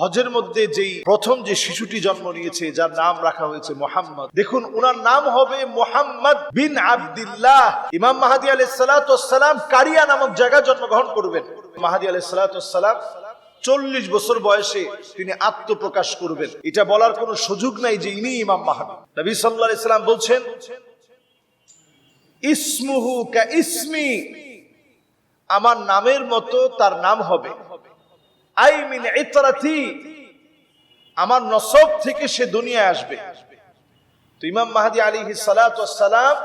হজের মধ্যে যেই প্রথম যে শিশুটি জন্ম নিয়েছে, যার নাম রাখা হয়েছে মোহাম্মদ। দেখুন ওনার নাম হবে মোহাম্মদ বিন আবদুল্লাহ। ইমাম মাহাদি আলাইসালাম কারিয়া নামক জায়গায় জন্মগ্রহণ করবেন। মাহাদি আলাইসালাম চল্লিশ বছর বয়সে তিনি আত্মপ্রকাশ করবেন। এটা বলার কোনো সুযোগ নাই যে ইনি ইমাম মাহাদি। নবী সাল্লাহ ইসলাম বলছেন, ইসমুহু কা ইসমি। আমার নামের মতো তার নাম হবে। আমার নসব থেকে সে আসবে। তো ইমাম মাহাদি আলী সালাম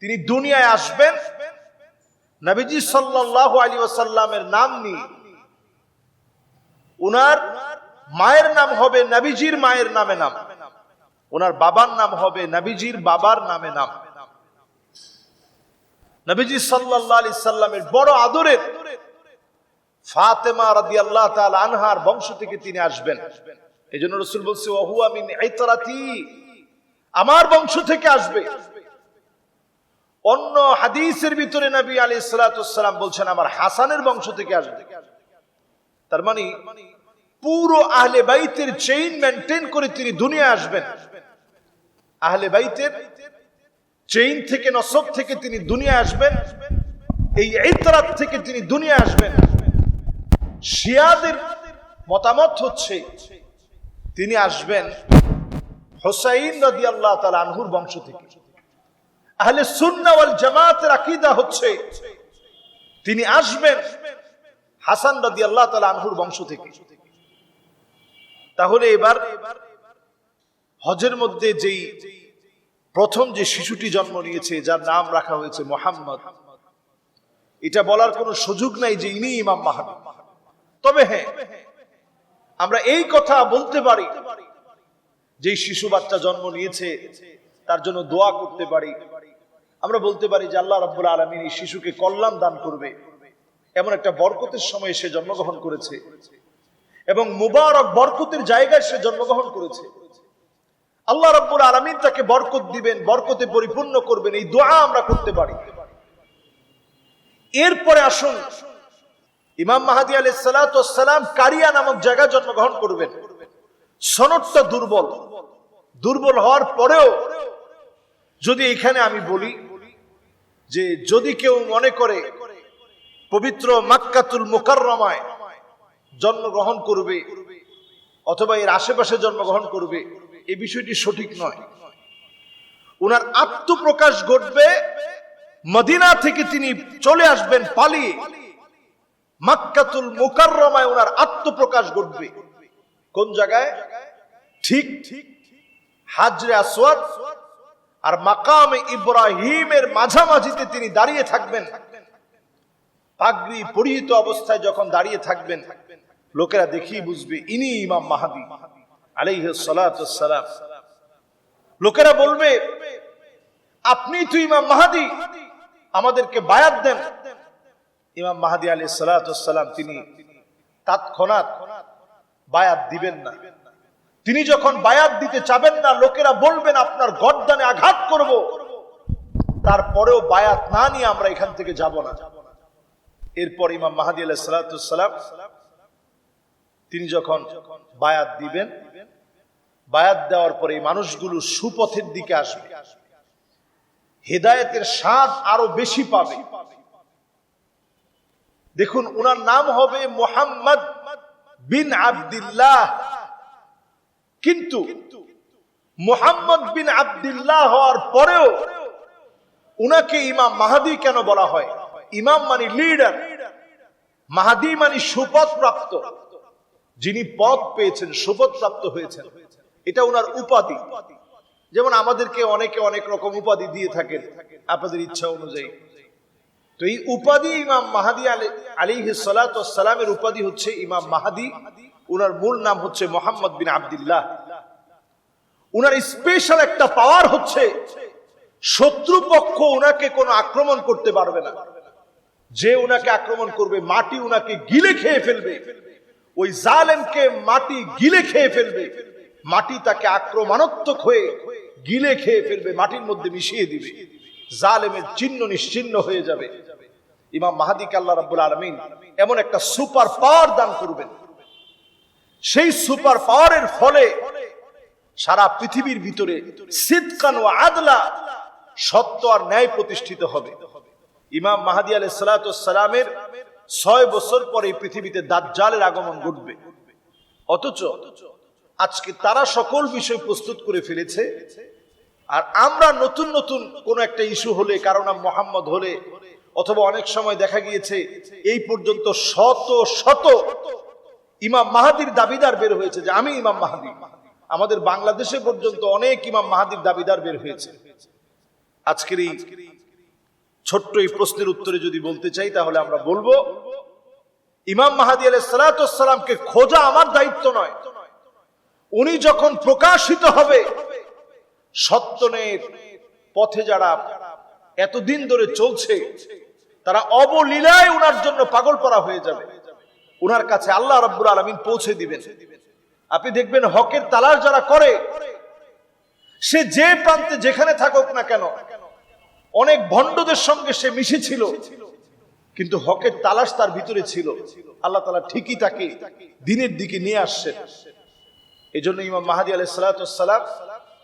তিনি দুনিয়ায় আসবেন। নবীজি সাল্লাল্লাহু আলী ওয়াসাল্লামের নাম নিয়ে, উনার মায়ের নাম হবে নবীজির মায়ের নামে নাম। ওনার বাবার নাম হবে নবীজির বাবার নামে নাম। নবীজি সাল্লাল্লাহু আলাইহি সাল্লামের বড় আদরের ফাতেমা রাদিয়াল্লাহু তাআলা আনহার বংশ থেকে তিনি আসবেন। এজন্য রাসূল বলছে, ওহুয়া মিন আমার বংশ থেকে আসবে। অন্য হাদিসের ভিতরে নবী আলাইহিস সালাতু সালাম বলছেন, আমার হাসানের বংশ থেকে আসবে। তার মানে পুরো আহলে বাইতের চেইন মেনটেন করে তিনি দুনিয়া আসবেন। আহলে বাইতের চেইন থেকে, নসব থেকে তিনি দুনিয়া আসবেন। এই ইতরাত থেকে তিনি দুনিয়া আসবেন। শিয়াদের মতামত হচ্ছে, তিনি আসবেন হোসাইন নদী আল্লাহ তালা আনহুর বংশ থেকে। আহলে সুন্না ওয়াল জামাতের আকীদা হচ্ছে, তিনি আসবেন হাসান নদী আল্লাহ তালা আনহুর বংশ থেকে। তাহলে এবার হজের মধ্যে যেই প্রথম যে শিশুটি জন্ম নিয়েছে, যার নাম রাখা হয়েছে মোহাম্মদ, এটা বলার কোনো সুযোগ নাই যে ইনি ইমাম মাহাদি তবে হ্যাঁ আমরা এই কথা বলতে পারি যে শিশু বাচ্চা জন্ম নিয়েছে, তার জন্য দোয়া করতে পারি। আমরা বলতে পারি যে আল্লাহ রব্বুল আলমিন এই শিশুকে কল্যাণ দান করবে। এমন একটা বরকতের সময় সে জন্মগ্রহণ করেছে এবং মুবারক বরকতের জায়গায় সে জন্মগ্রহণ করেছে। আল্লাহ রব্বুল আলমিন তাকে বরকত দিবেন, বরকতে পরিপূর্ণ করবেন, এই দোয়া আমরা করতে পারি। এরপরে আসুন ইমাম মাহাদি আলাই সালাম কারিয়া নামক জায়গায় জন্মগ্রহণ করবেন। সনদটা দুর্বল। দুর্বল হওয়ার পরেও যদি এখানে আমি বলি যে যদি কেউ মনে করে পবিত্র মাক্কাতুল মোকাররমায় জন্মগ্রহণ করবে অথবা এর আশেপাশে জন্মগ্রহণ করবে এই বিষয়টি সঠিক নয়। ওনার আত্মপ্রকাশ ঘটবে মদিনা থেকে তিনি চলে আসবেন পালিয়ে। মাক্কাতুল মুকাররমায় ওনার আত্মপ্রকাশ ঘটবে। কোন জায়গায়? ঠিক ঠিক, হাজরে আসওয়াদ আর মাকামে ইব্রাহিমের মাঝামাঝিতে তিনি দাঁড়িয়ে থাকবেন। পাগড়ি পরিহিত অবস্থায় যখন দাঁড়িয়ে থাকবেন, লোকেরা দেখি বুঝবে, ইনি ইমাম মাহাদি, আলাইহ সালাম লোকেরা বলবে, আপনি তো ইমাম মাহাদি, আমাদেরকে বায়াত দেন। ইমাম মাহাদি আলী সালাম তিনি তৎক্ষণাৎ বায়াত দিবেন না। তিনি যখন বায়াত দিতে চাবেন না, লোকেরা বলবেন, আপনার গর্দানে আঘাত করব। তারপরেও বায়াত না নিয়ে আমরা এখান থেকে যাব না। এরপর ইমাম মাহাদি আলাহ সালাম তিনি যখন বায়াত দিবেন, বায়াত দেওয়ার পরে মানুষগুলো সুপথের দিকে আসবে। হেদায়েতের স্বাদ আরও বেশি পাবে। দেখুন ওনার নাম হবে মোহাম্মদ বিন আবদুল্লাহ। কিন্তু মোহাম্মদ বিন আবদুল্লাহ হওয়ার পরেও উনাকে ইমাম মাহাদি কেন বলা হয়? ইমাম মানে লিডার মাহাদি মানে সুপথ প্রাপ্ত যিনি পদ পেয়েছেন সুপথ প্রাপ্ত হয়েছেন। এটা ওনার উপাধি। যেমন আমাদেরকে অনেকে অনেক রকম উপাধি দিয়ে থাকেন। আপনাদের ইচ্ছা অনুযায়ী। তো এই উপাধি ইমাম মাহাদি আলী আলী সালামের উপাধি হচ্ছে ইমাম মাহাদি। উনার মূল নাম হচ্ছে মোহাম্মদ বিন আবদুল্লাহ। উনার স্পেশাল একটা পাওয়ার হচ্ছে, শত্রুপক্ষ উনাকে কোনো আক্রমণ করতে পারবে না। যে উনাকে আক্রমণ করবে, মাটি উনাকে গিলে খেয়ে ফেলবে। ওই জালেমকে মাটি গিলে খেয়ে ফেলবে। মাটি তাকে আক্রমণাত্মক হয়ে গিলে খেয়ে ফেলবে, মাটির মধ্যে মিশিয়ে দিবে। জালেমের চিহ্ন নিশ্চিহ্ন হয়ে যাবে। ইমাম মাহাদিকে আল্লাহ রাব্বুল আলমিন এমন একটা সুপার পাওয়ার দান করবেন। সেই সুপার পাওয়ারের ফলে সারা পৃথিবীর ভিতরে সিদকান ও আদলা সত্য আর ন্যায় প্রতিষ্ঠিত হবে। ইমাম মাহাদি আলাই সালামের ছয় বছর পরে পৃথিবীতে দাজ্জালের আগমন ঘটবে। অথচ আজকে তারা সকল বিষয় প্রস্তুত করে ফেলেছে। আর আমরা নতুন নতুন কোন একটা ইস্যু হলে, কারও নাম মোহাম্মদ হলে, অথবা অনেক সময় দেখা গিয়েছে, এই পর্যন্ত শত শত ইমাম মাহাদির দাবিদার বের হয়েছে যে আমি ইমাম মাহাদি। আমাদের বাংলাদেশে পর্যন্ত অনেক ইমাম মাহাদির দাবিদার বের হয়েছে। আজকের এই ছোট্ট এই প্রশ্নের উত্তরে যদি বলতে চাই, তাহলে আমরা বলব, ইমাম মাহাদি আলাই সালাতামকে খোঁজা আমার দায়িত্ব নয়। উনি যখন প্রকাশিত হবে সত্যনের পথে যারা এতদিন ধরে চলছে, তারা অবলীলায় উনার জন্য পাগল পরা হয়ে যাবে। উনার কাছে আল্লাহ রব্বুল আলমিন পৌঁছে দিবেন। আপনি দেখবেন হকের তালাশ যারা করে, সে যে প্রান্তে যেখানে থাকুক না কেন, অনেক ভণ্ডদের সঙ্গে সে মিশেছিল, কিন্তু হকের তালাশ তার ভিতরে ছিল। আল্লাহ তালা ঠিকই তাকে দিনের দিকে নিয়ে আসছেন। এই জন্য ইমাম মাহাদি আলাই সালাতাম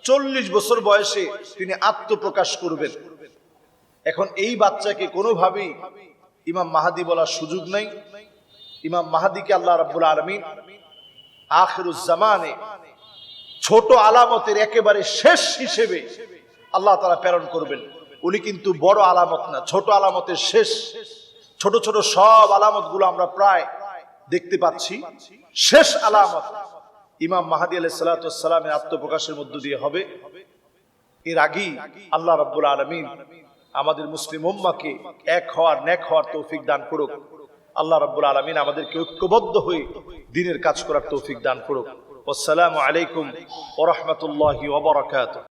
চল্লিশ বছর বয়সে তিনি আত্মপ্রকাশ করবেন। এখন এই বাচ্চাকে কোনোভাবেই ইমাম মাহাদি বলার সুযোগ নাই। ইমাম মাহাদিকে আল্লাহ রাব্বুল আলমিন আখরুজ্জামানে ছোট আলামতের একেবারে শেষ হিসেবে আল্লাহ তারা প্রেরণ করবেন। উনি কিন্তু বড় আলামত না, ছোট আলামতের শেষ। ছোট ছোট সব আলামতগুলো আমরা প্রায় দেখতে পাচ্ছি। শেষ আলামত ইমাম মাহাদি আলাহ সালাতামের আত্মপ্রকাশের মধ্য দিয়ে হবে। এর আগেই আল্লাহ রাবুল আলমিন আমাদের মুসলিম উম্মাকে এক হওয়ার ন্যাক হওয়ার তৌফিক দান করুক। আল্লাহ রব্বুল আলমিন আমাদেরকে ঐক্যবদ্ধ হয়ে দিনের কাজ করার তৌফিক দান করুক। আসসালামু আলাইকুম ওরহমতুল্লাহ ওবরাকাতুহ